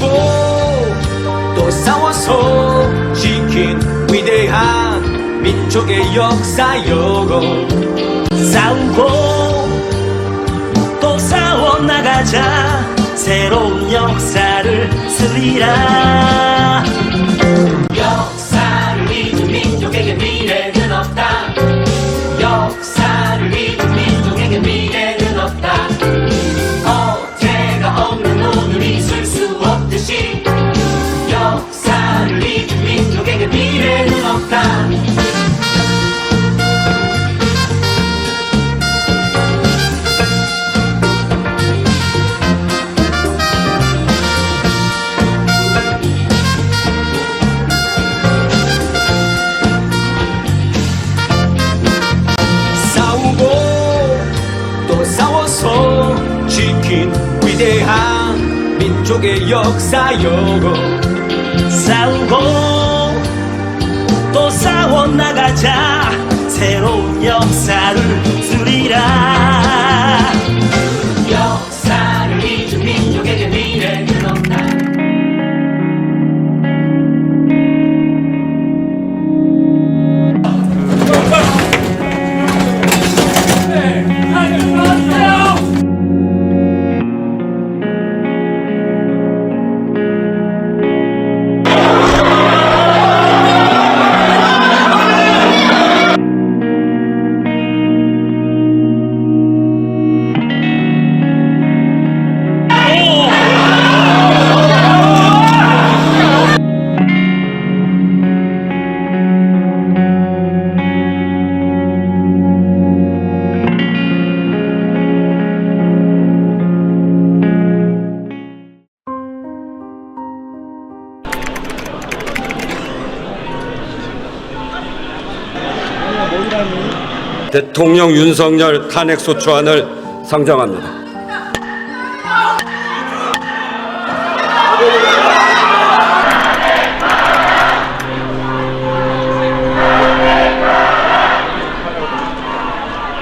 두고 또 싸워서 지킨 위대한 민족의 역사여고 싸우고 또 싸워 나가자. 새로운 역사를 쓰리라. 싸워서 지킨 위대한 민족의 역사요 싸우고 또 싸워 나가자. 새로운 역사를 쓰리라 대통령 윤석열 탄핵소추안을 상정합니다.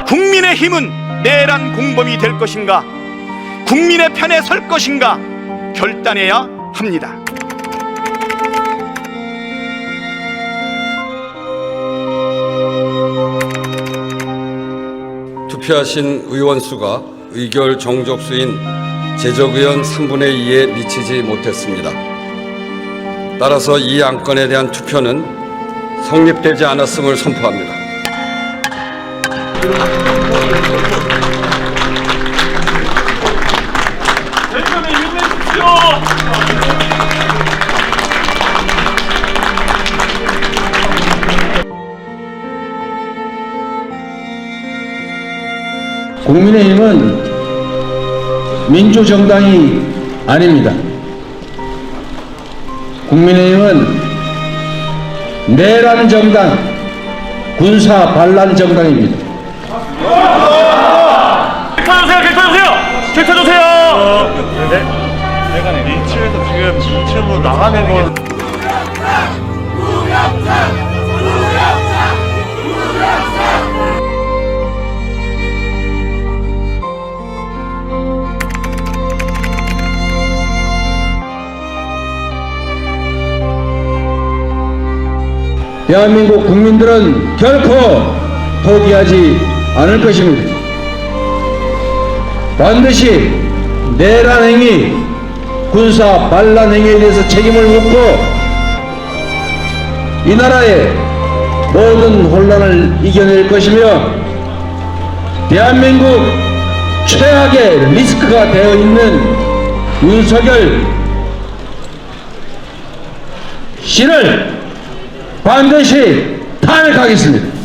국민의 힘은 내란 공범이 될 것인가 국민의 편에 설 것인가 결단해야 합니다. 투표하신 의원 수가 의결 정족수인 제적 의원 3분의 2에 미치지 못했습니다. 따라서 이 안건에 대한 투표는 성립되지 않았음을 선포합니다. 국민의힘은 민주정당이 아닙니다. 국민의힘은 내란 정당, 군사 반란 정당입니다. 켜주세요, 켜주세요, 켜주세요. 네. 2층에서 지금 2층으로 나가는 건 대한민국 국민들은 결코 포기하지 않을 것입니다. 반드시 내란 행위, 군사 반란 행위에 대해서 책임을 묻고 이 나라의 모든 혼란을 이겨낼 것이며 대한민국 최악의 리스크가 되어 있는 윤석열 씨를 반드시 탄핵하겠습니다.